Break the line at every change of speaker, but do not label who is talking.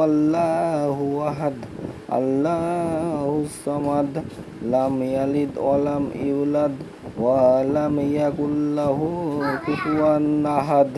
আল্লাহু আহাদ, আল্লাহু সামাদ, লাম ইয়ালিদ ওয়া লাম ইউলাদ, ওয়া লাম ইয়াকুল লাহু কুফুয়ান আহাদ।